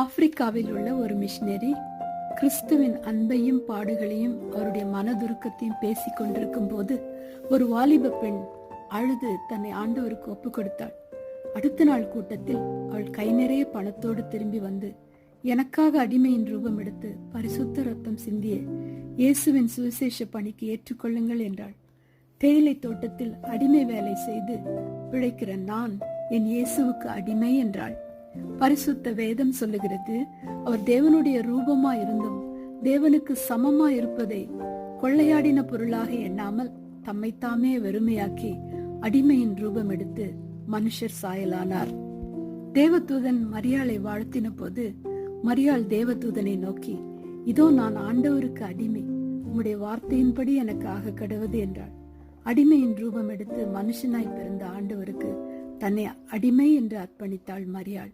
ஆப்பிரிக்காவில் உள்ள ஒரு மிஷினரி கிறிஸ்துவின் அன்பையும் பாடுகளையும் அவருடைய மனதுருக்கத்தையும் பேசிக் கொண்டிருக்கும் போது ஒரு வாலிப பெண் அழுது தன்னை ஆண்டவருக்கு ஒப்பு கொடுத்தாள். அடுத்த நாள் கூட்டத்தில் அவள் கை நிறைய பணத்தோடு திரும்பி வந்து எனக்காக அடிமையின் ரூபம் எடுத்து பரிசுத்த ரத்தம் சிந்திய இயேசுவின் சுவிசேஷ பணிக்கு ஏற்றுக்கொள்ளுங்கள் என்றாள். தேயிலை தோட்டத்தில் அடிமை வேலை செய்து பிழைக்கிற நான் என் இயேசுவுக்கு அடிமை என்றாள். பரிசுத்த வேதம் சொல்லுகிறது அவர் தேவனுடைய ரூபமா இருந்தும் தேவனுக்கு சமமா இருப்பதை கொள்ளையாடின பொருளாக எண்ணாமல் தம்மைத்தாமே வெறுமையாக்கி அடிமையின் ரூபம் எடுத்து மனுஷர் சாயலானார். தேவதூதன் மரியாளை வாழ்த்தின போது மரியாள் தேவதூதனை நோக்கி இதோ நான் ஆண்டவருக்கு அடிமை உம்முடைய வார்த்தையின்படி எனக்கு ஆக கடவுது என்றாள். அடிமையின் ரூபம் எடுத்து மனுஷனாய் பிறந்த ஆண்டவருக்கு தன்னை அடிமை என்று அர்ப்பணித்தாள் மரியாள்.